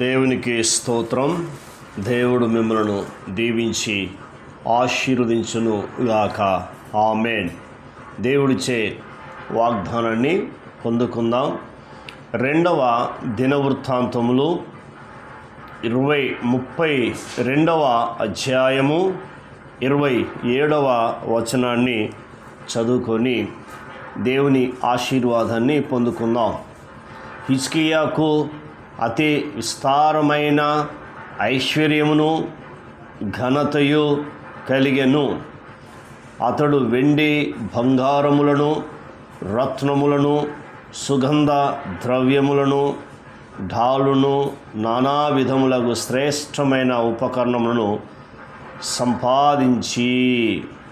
దేవునికి స్తోత్రం. దేవుడు మిమ్మలను దీవించి ఆశీర్వదించును గాక. ఆమెన్. దేవుడిచే వాగ్దానాన్ని పొందుకుందాం. రెండవ దినవృత్తాంతములు ఇరవై ముప్పై రెండవ అధ్యాయము ఇరవై ఏడవ వచనాన్ని చదువుకొని దేవుని ఆశీర్వాదాన్ని పొందుకుందాం. హిజ్కియాకు అతి విస్తారమైన ఐశ్వర్యమును ఘనతయు కలిగెను. అతడు వెండి బంగారములను రత్నములను సుగంధ ద్రవ్యములను ఢాలును నానా విధములకు శ్రేష్టమైన ఉపకరణములను సంపాదించి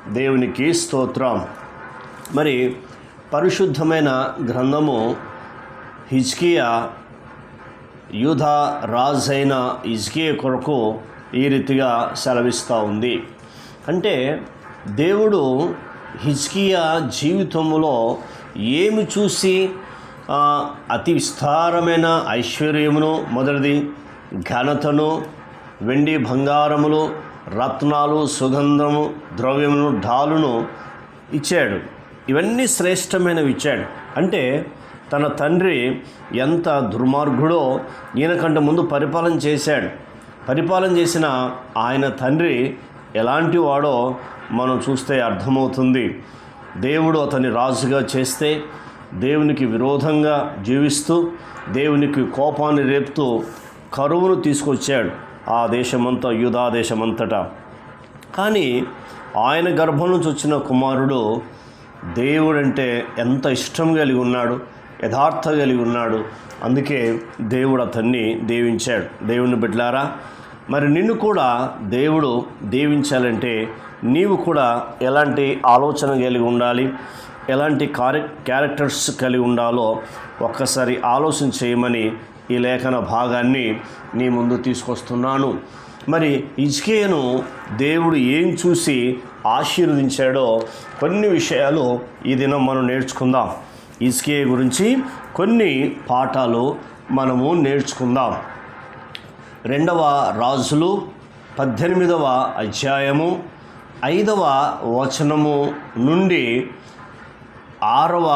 దేవునికి స్తోత్రం. మరి పరిశుద్ధమైన గ్రంథము హిజ్కియా యూధ రాజైన ఇజ్కే కొరకు ఈ రీతిగా సెలవిస్తూ ఉంది. అంటే దేవుడు హిజ్కియా జీవితంలో ఏమి చూసి అతి విస్తారమైన ఐశ్వర్యమును మొదటిది ఘనతను వెండి బంగారములు రత్నాలు సుగంధము ద్రవ్యమును ఢాలును ఇచ్చాడు. ఇవన్నీ శ్రేష్టమైనవి ఇచ్చాడు. అంటే తన తండ్రి ఎంత దుర్మార్గుడో ఈయనకంటే ముందు పరిపాలన చేశాడు. పరిపాలన చేసిన ఆయన తండ్రి ఎలాంటి వాడో మనం చూస్తే అర్థమవుతుంది. దేవుడు అతని రాజుగా చేస్తే దేవునికి విరోధంగా జీవిస్తూ దేవునికి కోపాన్ని రేపుతూ కరువును తీసుకొచ్చాడు ఆ దేశమంతా యూదా దేశమంతటా. కానీ ఆయన గర్భం నుంచి వచ్చిన కుమారుడు దేవుడంటే ఎంత ఇష్టం కలిగి ఉన్నాడు. యథార్థ కలిగి ఉన్నాడు. అందుకే దేవుడు అతన్ని దేవించాడు. దేవుని బిడ్డలారా మరి నిన్ను కూడా దేవుడు దేవించాలంటే నీవు కూడా ఎలాంటి ఆలోచన కలిగి ఉండాలి? ఎలాంటి కారె క్యారెక్టర్స్ కలిగి ఉండాలో ఒక్కసారి ఆలోచన చేయమని ఈ లేఖన భాగాన్ని నీ ముందు తీసుకొస్తున్నాను. మరి ఇజ్కేయను దేవుడు ఏం చూసి ఆశీర్వదించాడో కొన్ని విషయాలు ఈ దినం మనం నేర్చుకుందాం. ఇస్కే గురించి కొన్ని పాఠాలు మనము నేర్చుకుందాం. రెండవ రాజులు పద్దెనిమిదవ అధ్యాయము ఐదవ వచనము నుండి ఆరవ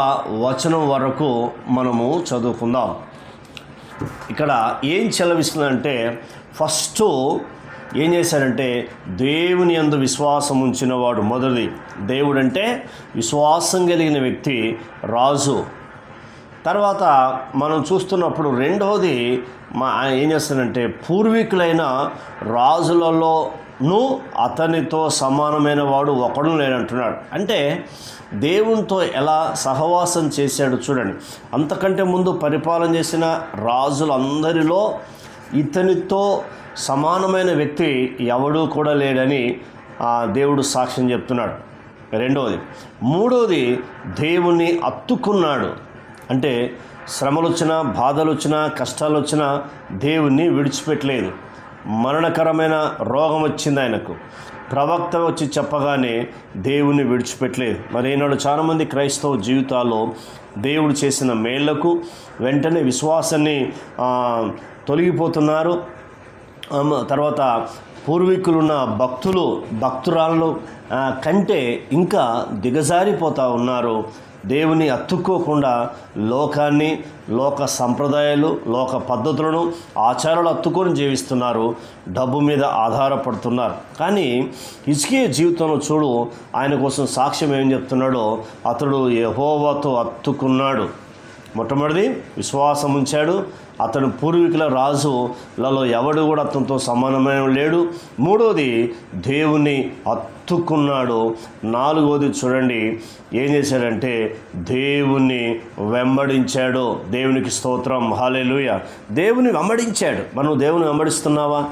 వచనం వరకు మనము చదువుకుందాం. ఇక్కడ ఏం చెలవిస్తుందంటే ఫస్ట్ ఏం చేశారంటే దేవుని అందు విశ్వాసం ఉంచినవాడు మొదటిది. దేవుడు అంటే విశ్వాసం కలిగిన వ్యక్తి రాజు. తర్వాత మనం చూస్తున్నప్పుడు రెండవది మా ఏం చేస్తానంటే పూర్వీకులైన రాజులలోనూ అతనితో సమానమైన వాడు ఒకడు లేనంటున్నాడు అంటే దేవునితో ఎలా సహవాసం చేశాడు చూడండి. అంతకంటే ముందు పరిపాలన చేసిన రాజులందరిలో ఇతనితో సమానమైన వ్యక్తి ఎవడూ కూడా లేడని ఆ దేవుడు సాక్ష్యం చెప్తున్నాడు. రెండవది మూడవది దేవుణ్ణి అత్తుకున్నాడు. అంటే శ్రమలు వచ్చినా బాధలు వచ్చినా కష్టాలు వచ్చినా దేవుణ్ణి విడిచిపెట్టలేదు. మరణకరమైన రోగం వచ్చింది ఆయనకు. ప్రవక్త వచ్చి చెప్పగానే దేవుణ్ణి విడిచిపెట్టలేదు. మరి ఈనాడు చాలామంది క్రైస్తవ జీవితాల్లో దేవుడు చేసిన మేళ్ళకు వెంటనే విశ్వాసాన్ని తొలగిపోతున్నారు. తర్వాత పూర్వీకులున్న భక్తులు భక్తురాళ్ళు కంటే ఇంకా దిగజారిపోతూ ఉన్నారు. దేవుని అత్తుక్కోకుండా లోకాన్ని లోక సంప్రదాయాలు లోక పద్ధతులను ఆచారాలు అత్తుకొని జీవిస్తున్నారు. డబ్బు మీద ఆధారపడుతున్నారు. కానీ ఇసుకే జీవితంలో చూడు ఆయన కోసం సాక్ష్యం ఏం చెప్తున్నాడో అతడు యహోవాతో అత్తుకున్నాడు. మొట్టమొదటిది విశ్వాసం ఉంచాడు. అతను పూర్వీకుల రాజులలో ఎవడు కూడా అతనితో సమానమైన లేడు. మూడోది దేవుని అత్తుకున్నాడు నాలుగోది చూడండి. ఏం చేశాడంటే దేవుణ్ణి వెంబడించాడు. దేవునికి స్తోత్రం. హాలేలుయ దేవుని వెంబడించాడు. మనం దేవుని వెంబడిస్తున్నావా?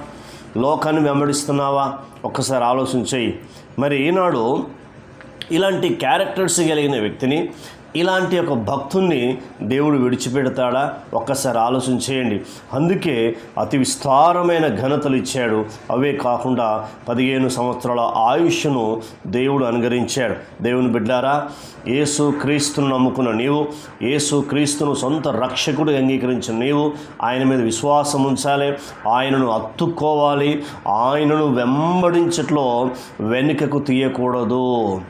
లోకాన్ని వెంబడిస్తున్నావా? ఒక్కసారి ఆలోచించేయి. మరి ఈనాడు ఇలాంటి క్యారెక్టర్స్ కలిగిన వ్యక్తిని ఇలాంటి ఒక భక్తుణ్ణి దేవుడు విడిచిపెడతాడా? ఒక్కసారి ఆలోచన చేయండి. అందుకే అతి విస్తారమైన ఘనతలు ఇచ్చాడు. అవే కాకుండా పదిహేను సంవత్సరాల ఆయుష్ను దేవుడు అనుగరించాడు దేవుని బిడ్డారా యేసు క్రీస్తును నమ్ముకున్న నీవు యేసు క్రీస్తును సొంత రక్షకుడు అంగీకరించిన నీవు ఆయన మీద విశ్వాసం ఉంచాలి ఆయనను అత్తుకోవాలి ఆయనను వెంబడించట్లో వెనుకకు తీయకూడదు.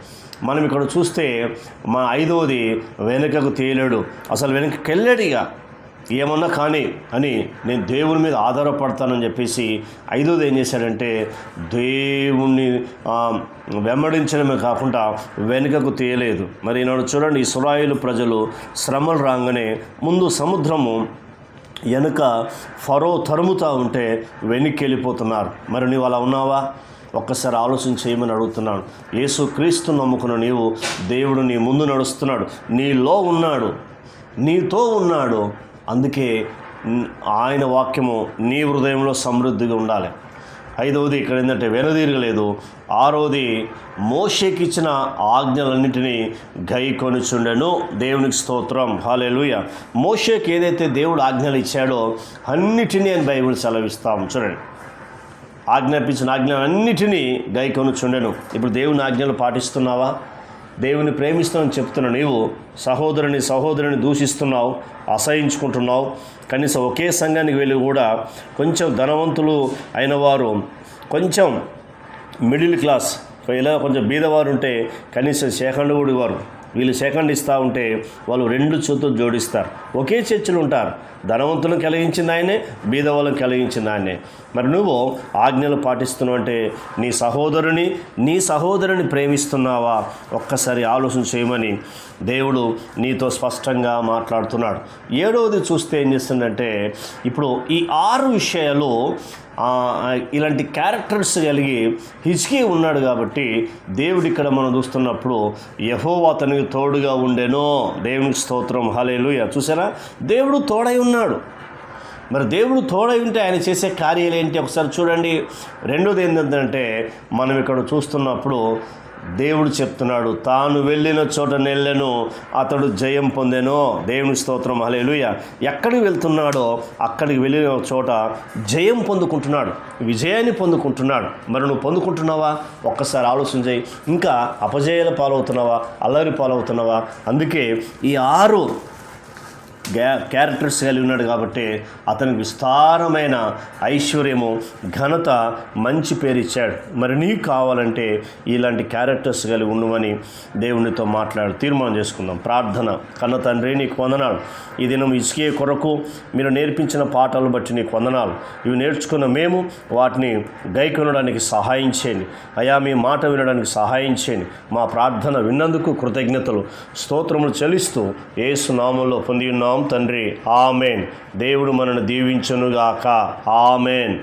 మనం ఇక్కడ చూస్తే మా ఐదవది వెనుకకు తేలేడు. అసలు వెనక్కి వెళ్ళాడు ఇక. ఏమన్నా కానీ అని నేను దేవుని మీద ఆధారపడతానని చెప్పేసి ఐదోది ఏం చేశాడంటే దేవుణ్ణి వెంబడించడమే కాకుండా వెనుకకు తీయలేదు మరి ఈనాడు చూడండి ఇస్రాయేలు ప్రజలు శ్రమలు రాగానే ముందు సముద్రము వెనుక ఫరో తరుముతూ ఉంటే వెనక్కి వెళ్ళిపోతున్నారు మరి నీవు అలా ఉన్నావా? ఒక్కసారి ఆలోచన చేయమని అడుగుతున్నాను. యేసు క్రీస్తు నమ్ముకున్న నీవు దేవుడు నీ ముందు నడుస్తున్నాడు. నీలో ఉన్నాడు. నీతో ఉన్నాడు. అందుకే ఆయన వాక్యము నీ హృదయంలో సమృద్ధిగా ఉండాలి. ఐదవది ఇక్కడ ఏంటంటే వెనుదీరగలేదు. ఆరోది మోషేకి ఇచ్చిన ఆజ్ఞలన్నింటినీ గై కొనుచుండెను దేవునికి స్తోత్రం. హాలేలుయ మోషేకి ఏదైతే దేవుడు ఆజ్ఞలు ఇచ్చాడో అన్నిటినీ అని బైబిల్ సెలవిస్తాం. చూడండి. ఆజ్ఞాపించిన ఆజ్ఞలన్నిటినీ గై కొనుచుండెను. ఇప్పుడు దేవుని ఆజ్ఞలు పాటిస్తున్నావా? దేవుని ప్రేమిస్తానని చెప్తున్న నీవు సహోదరుని సహోదరుని దూషిస్తున్నావు అసహించుకుంటున్నావు. కనీసం ఒకే సంఘానికి వెళ్ళి కూడా కొంచెం ధనవంతులు అయిన వారు కొంచెం మిడిల్ క్లాస్ ఇలా కొంచెం బీదవారు ఉంటే కనీసం శేఖండు కూడా ఇవ్వరు. వీళ్ళు సెకండ్ ఇస్తూ ఉంటే వాళ్ళు రెండు చేతులు జోడిస్తారు. ఒకే చర్చలు ఉంటారు. ధనవంతులను కలిగించింది ఆయనే బీదవాళ్ళని కలిగించింది ఆయనే. మరి నువ్వు ఆజ్ఞలు పాటిస్తున్నావు అంటే నీ సహోదరుని నీ సహోదరుని ప్రేమిస్తున్నావా? ఒక్కసారి ఆలోచన చేయమని దేవుడు నీతో స్పష్టంగా మాట్లాడుతున్నాడు. ఏడవది చూస్తే ఏం చేస్తుందంటే ఇప్పుడు ఈ ఆరు విషయాలు ఇలాంటి క్యారెక్టర్స్ కలిగి హిజ్కీ ఉన్నాడు కాబట్టి దేవుడు ఇక్కడ మనం చూస్తున్నప్పుడు యహో అతనికి తోడుగా ఉండెనో. దేవునికి స్తోత్రం. హలేలుయ చూసారా? దేవుడు తోడై ఉన్నాడు. మరి దేవుడు తోడై ఉంటే ఆయన చేసే కార్యాలు ఏంటి? ఒకసారి చూడండి. రెండోది ఏంటంటే మనం ఇక్కడ చూస్తున్నప్పుడు దేవుడు చెప్తున్నాడు తాను వెళ్ళిన చోట నెల్లెను అతడు జయం పొందెను. దేవుని స్తోత్రం హలేలుయ ఎక్కడికి వెళ్తున్నాడో అక్కడికి వెళ్ళిన చోట జయం పొందుకుంటున్నాడు విజయాన్ని పొందుకుంటున్నాడు. మరి నువ్వు పొందుకుంటున్నావా? ఒక్కసారి ఆలోచన చేయి. ఇంకా అపజయాల పాలవుతున్నావా? అల్లరి పాలవుతున్నావా? అందుకే ఈ ఆరు క్యారెక్టర్స్ కలిగి ఉన్నాడు కాబట్టి అతనికి విస్తారమైన ఐశ్వర్యము ఘనత మంచి పేరు ఇచ్చాడు. మరి నీకు కావాలంటే ఇలాంటి క్యారెక్టర్స్ కలిగి ఉండమని దేవునితో మాట్లాడు తీర్మానం చేసుకుందాం. ప్రార్థన. కన్న తండ్రి నీకు వందనాలు. ఈ దినం ఇసుకే కొరకు మీరు నేర్పించిన పాఠాలు బట్టి నీకు వందనాలు. ఇవి నేర్చుకున్న మేము వాటిని గైకొనడానికి సహాయం చేయండి. అయా మీ మాట వినడానికి సహాయం చేయండి. మా ప్రార్థన విన్నందుకు కృతజ్ఞతలు. స్తోత్రములు చెల్లిస్తూ ఏసు నామంలో పొంది ఉన్నాం తండ్రి. ఆమెన్. దేవుడు మనను దీవించునుగాక. ఆమెన్.